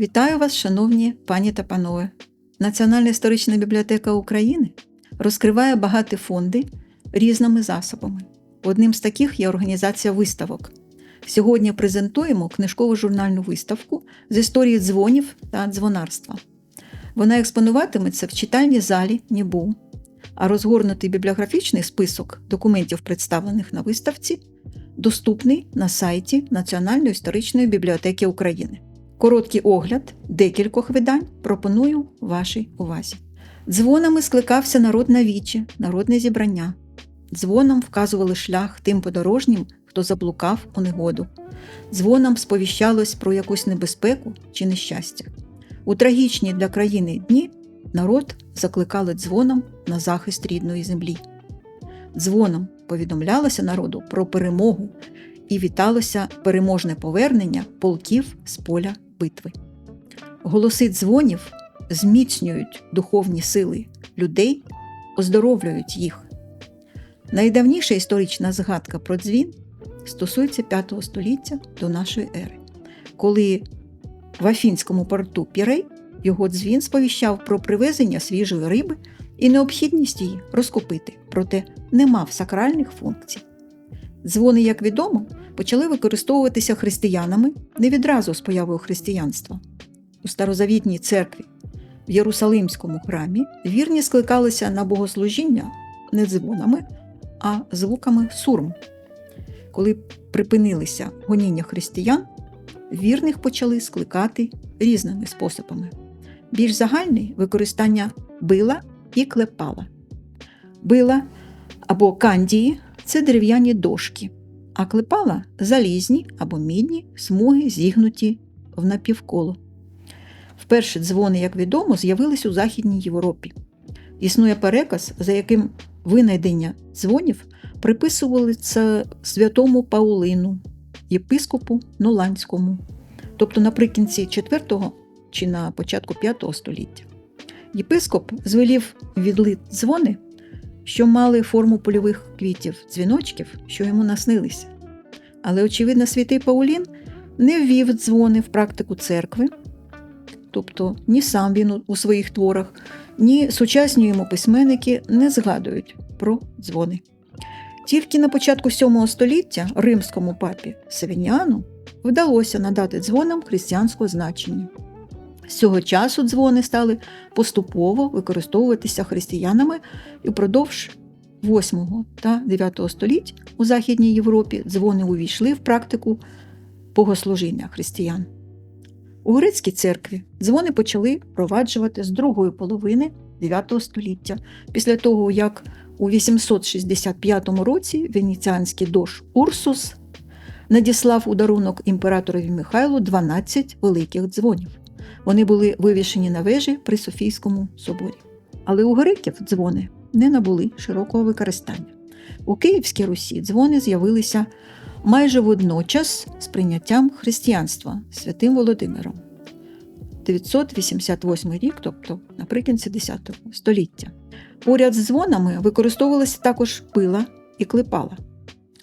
Вітаю вас, шановні пані та панове. Національна історична бібліотека України розкриває багаті фонди різними засобами. Одним з таких є організація виставок. Сьогодні презентуємо книжкову журнальну виставку з історії дзвонів та дзвонарства. Вона експонуватиметься в читальній залі НІБУ, а розгорнутий бібліографічний список документів, представлених на виставці, доступний на сайті Національної історичної бібліотеки України. Короткий огляд декількох видань пропоную вашій увазі. Дзвонами скликався народ на вічі, народне зібрання. Дзвоном вказували шлях тим подорожнім, хто заблукав у негоду. Дзвоном сповіщалось про якусь небезпеку чи нещастя. У трагічні для країни дні народ закликали дзвоном на захист рідної землі. Дзвоном повідомлялося народу про перемогу і віталося переможне повернення полків з поля битви. Голоси дзвонів зміцнюють духовні сили людей, оздоровлюють їх. Найдавніша історична згадка про дзвін стосується V століття до нашої ери, коли в Афінському порту Пірей його дзвін сповіщав про привезення свіжої риби і необхідність її розкупити, проте не мав сакральних функцій. Дзвони, як відомо, почали використовуватися християнами не відразу з появою християнства. У старозавітній церкві в Єрусалимському храмі вірні скликалися на богослужіння не дзвонами, а звуками сурм. Коли припинилися гоніння християн, вірних почали скликати різними способами. Більш загальний використання била і клепала. Била або кандії це дерев'яні дошки, а клепала залізні або мідні смуги, зігнуті в напівколо. Вперше дзвони, як відомо, з'явились у Західній Європі. Існує переказ, за яким винайдення дзвонів приписували святому Паулину, єпископу Ноланському, тобто наприкінці IV чи на початку V століття. Єпископ звелів відлит дзвони, що мали форму польових квітів, дзвіночків, що йому наснилися. Але, очевидно, святий Паулін не ввів дзвони в практику церкви, тобто ні сам він у своїх творах, ні сучасні йому письменники не згадують про дзвони. Тільки на початку VII століття римському папі Савініану вдалося надати дзвонам християнського значення. З цього часу дзвони стали поступово використовуватися християнами і впродовж 8 та 9 століть у Західній Європі дзвони увійшли в практику богослужіння християн. У грецькій церкві дзвони почали впроваджувати з другої половини 9 століття, після того, як у 865 році венеціанський дож Урсус надіслав у дарунок імператорові Михайлу 12 великих дзвонів. Вони були вивішені на вежі при Софійському соборі. Але у греків дзвони не набули широкого використання. У Київській Русі дзвони з'явилися майже водночас з прийняттям християнства святим Володимиром. 988 рік, тобто наприкінці 10 століття. Поряд з дзвонами використовувалися також пила і клепала.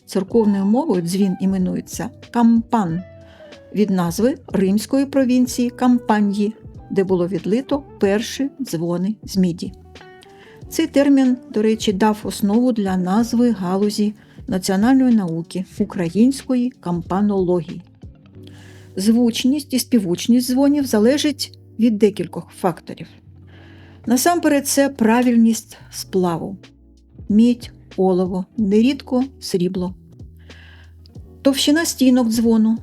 Церковною мовою дзвін іменується кампан від назви римської провінції Кампанії, де було відлито перші дзвони з міді. Цей термін, до речі, дав основу для назви галузі національної науки української кампанології. Звучність і співучність дзвонів залежить від декількох факторів. Насамперед, це правильність сплаву, мідь, олово, нерідко срібло, товщина стінок дзвону,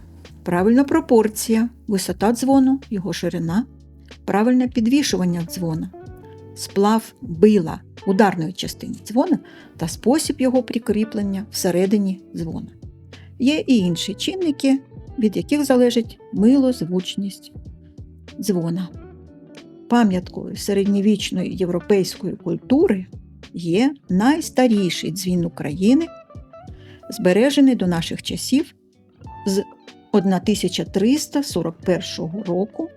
правильна пропорція, висота дзвону, його ширина, правильне підвішування дзвона, сплав била ударної частини дзвона та спосіб його прикріплення всередині дзвона. Є і інші чинники, від яких залежить милозвучність дзвона. Пам'яткою середньовічної європейської культури є найстаріший дзвін України, збережений до наших часів з 1341 року.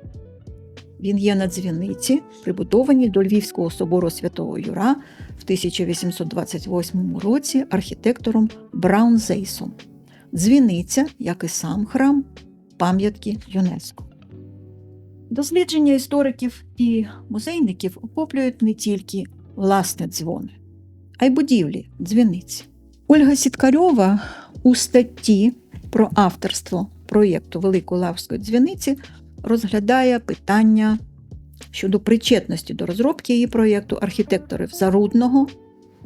Він є на дзвіниці, прибудованій до Львівського собору святого Юра в 1828 році архітектором Браунзейсом. Зейсом. Дзвіниця, як і сам храм, пам'ятки ЮНЕСКО. Дослідження істориків і музейників охоплюють не тільки власне дзвони, а й будівлі дзвіниці. Ольга Сіткарьова у статті про авторство проєкту Великої Лавської дзвіниці розглядає питання щодо причетності до розробки її проєкту архітекторів Зарудного,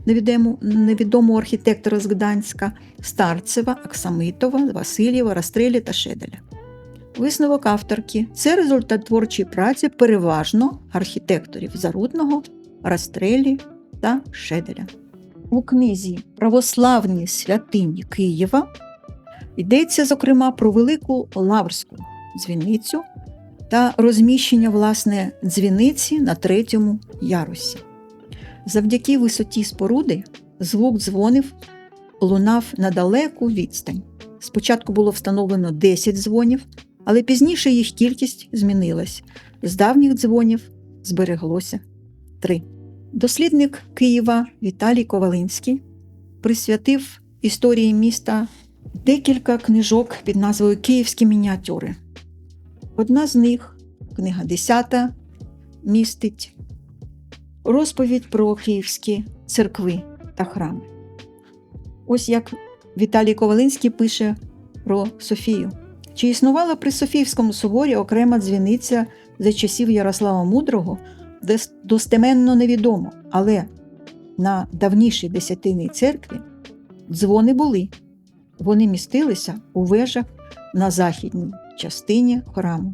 невідому- невідомого архітектора з Гданська, Старцева, Аксамитова, Васильєва, Растрелі та Шеделя. Висновок авторки це результат творчої праці переважно архітекторів Зарудного, Растрелі та Шеделя. У книзі Православні святині Києва йдеться, зокрема, про велику лаврську дзвіницю та розміщення власне дзвіниці на третьому ярусі. Завдяки висоті споруди звук дзвонів лунав на далеку відстань. Спочатку було встановлено 10 дзвонів, але пізніше їх кількість змінилась. З давніх дзвонів збереглося три. Дослідник Києва Віталій Ковалинський присвятив історії міста декілька книжок під назвою Київські мініатюри. Одна з них, книга 10, містить розповідь про київські церкви та храми. Ось як Віталій Ковалинський пише про Софію. Чи існувала при Софіївському соборі окрема дзвіниця за часів Ярослава Мудрого, дес- достеменно невідомо, але на давнішій десятинній церкві дзвони були. Вони містилися у вежах на західній частині храму.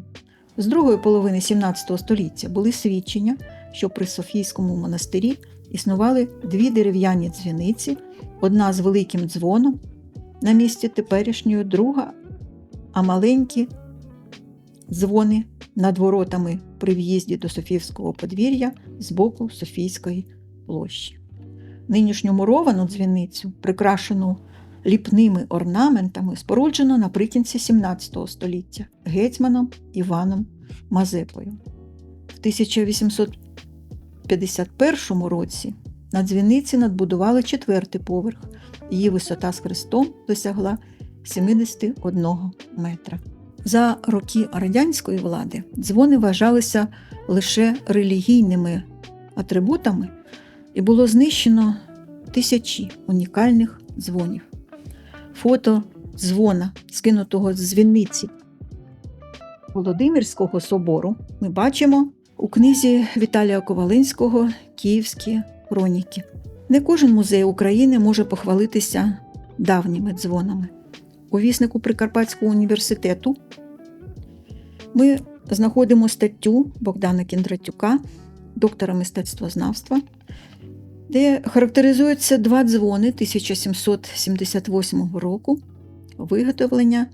З другої половини XVII століття були свідчення, що при Софійському монастирі існували дві дерев'яні дзвіниці, одна з великим дзвоном на місці теперішньої, друга, а маленькі дзвони над воротами при в'їзді до Софіївського подвір'я з боку Софійської площі. Нинішню муровану дзвіницю, прикрашену ліпними орнаментами, споруджено наприкінці XVII століття гетьманом Іваном Мазепою. В 1851 році на дзвіниці надбудували четвертий поверх. Її висота з хрестом досягла 71 метра. За роки радянської влади дзвони вважалися лише релігійними атрибутами і було знищено тисячі унікальних дзвонів. Фото дзвона, скинутого з дзвіниці Володимирського собору, ми бачимо у книзі Віталія Ковалинського Київські хроніки. Не кожен музей України може похвалитися давніми дзвонами. У віснику Прикарпатського університету ми знаходимо статтю Богдана Кіндратюка, доктора мистецтвознавства, де характеризуються два дзвони 1778 року виготовлення,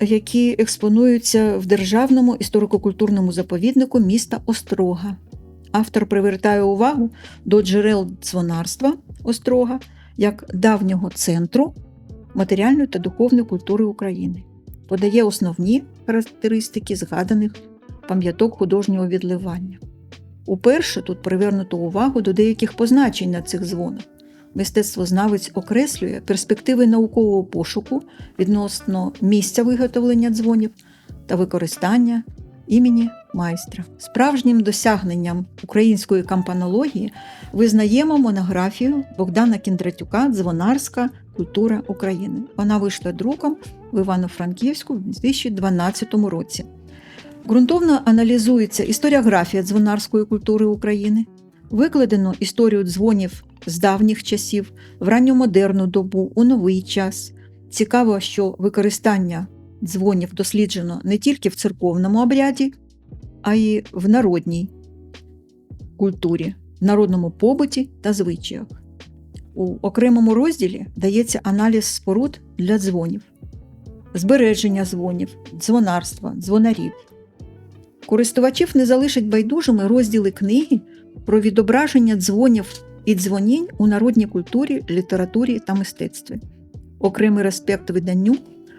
які експонуються в Державному історико-культурному заповіднику міста Острога. Автор привертає увагу до джерел дзвонарства Острога як давнього центру матеріальної та духовної культури України, подає основні характеристики згаданих пам'яток художнього відливання. Уперше тут привернуто увагу до деяких позначень на цих дзвонах. Мистецтвознавець окреслює перспективи наукового пошуку відносно місця виготовлення дзвонів та використання імені майстра. Справжнім досягненням української кампанології визнаємо монографію Богдана Кіндратюка Дзвонарська культура України. Вона вийшла друком в Івано-Франківську в 2012 році. Ґрунтовно аналізується історіографія дзвонарської культури України, викладено історію дзвонів з давніх часів, в ранньомодерну добу, у новий час. Цікаво, що використання дзвонів досліджено не тільки в церковному обряді, а й в народній культурі, народному побуті та звичаях. У окремому розділі дається аналіз споруд для дзвонів, збереження дзвонів, дзвонарства, дзвонарів. Користувачів не залишать байдужими розділи книги про відображення дзвонів і дзвонінь у народній культурі, літературі та мистецтві. Окремий респект виданню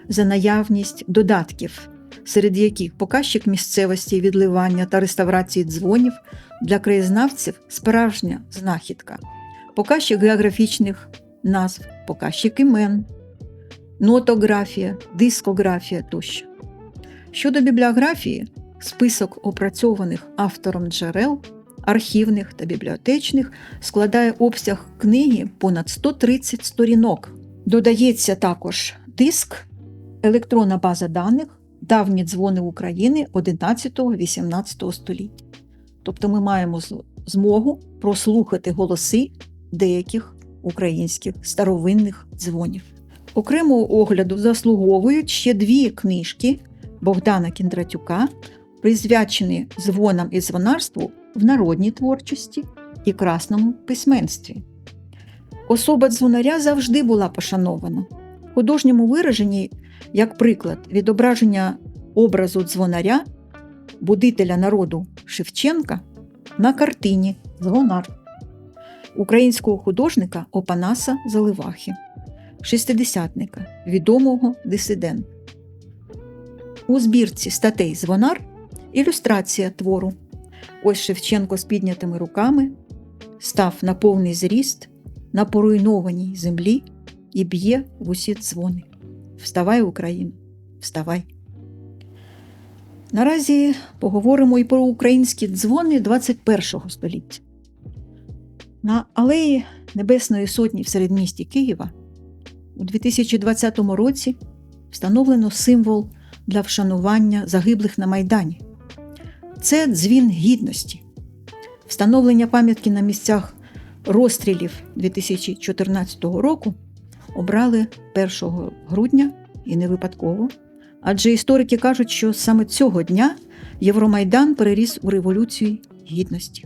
за наявність додатків, серед яких показчик місцевості відливання та реставрації дзвонів для краєзнавців справжня знахідка, показчик географічних назв, показчик імен, нотографія, дискографія тощо. Щодо бібліографії, Список опрацьованих автором джерел, архівних та бібліотечних складає обсяг книги понад 130 сторінок. Додається також диск, електронна база даних, давні дзвони України 11-18 століття. Тобто ми маємо змогу прослухати голоси деяких українських старовинних дзвонів. Окремого огляду заслуговують ще дві книжки Богдана Кіндратюка, присвячені дзвонам і дзвонарству в народній творчості і красному письменстві. Особа дзвонаря завжди була пошанована. В художньому вираженні, як приклад, відображення образу дзвонаря, будителя народу Шевченка на картині Дзвонар українського художника Опанаса Заливахи, шестидесятника, відомого дисидента. У збірці статей Звонар ілюстрація твору. Ось Шевченко з піднятими руками став на повний зріст на поруйнованій землі і б'є в усі дзвони. Вставай, Україна, вставай. Наразі поговоримо і про українські дзвони 21 століття. На алеї Небесної Сотні в середмісті Києва у 2020 році встановлено символ для вшанування загиблих на Майдані. Це дзвін гідності. Встановлення пам'ятки на місцях розстрілів 2014 року обрали 1 грудня і не випадково. Адже історики кажуть, що саме цього дня Євромайдан переріс у революцію гідності.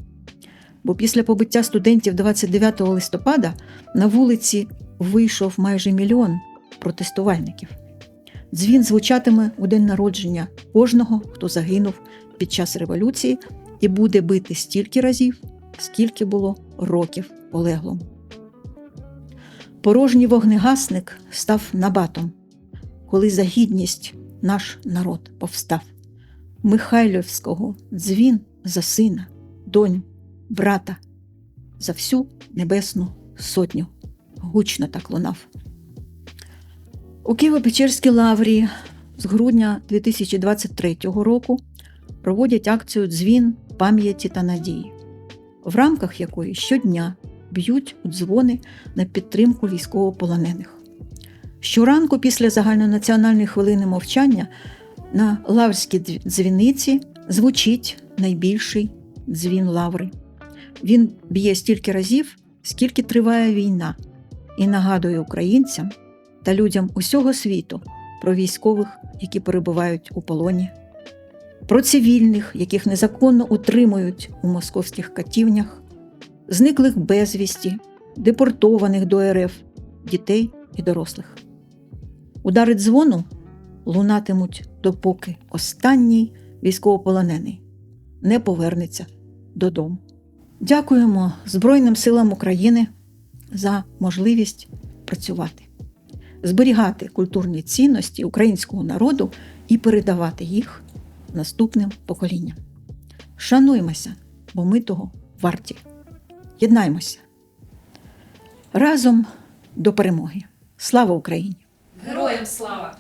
Бо після побиття студентів 29 листопада на вулиці вийшов майже мільйон протестувальників. Дзвін звучатиме у день народження кожного, хто загинув під час революції, і буде бити стільки разів, скільки було років полеглому. Порожній вогнегасник став набатом, коли за гідність наш народ повстав. Михайлівського дзвін за сина, доню, брата, за всю небесну сотню. Гучно так лунав. У Києво-Печерській лаврі з грудня 2023 року проводять акцію Дзвін пам'яті та надії, в рамках якої щодня б'ють у дзвони на підтримку військовополонених. Щоранку після загальнонаціональної хвилини мовчання на лаврській дзвіниці звучить найбільший дзвін лаври. Він б'є стільки разів, скільки триває війна, і нагадує українцям та людям усього світу про військових, які перебувають у полоні, про цивільних, яких незаконно утримують у московських катівнях, зниклих безвісті, депортованих до РФ, дітей і дорослих. Удари дзвону лунатимуть, допоки останній військовополонений не повернеться додому. Дякуємо Збройним силам України за можливість працювати, зберігати культурні цінності українського народу і передавати їх наступним поколінням. Шануймося, бо ми того варті. Єднаймося разом до перемоги. Слава Україні! Героям слава!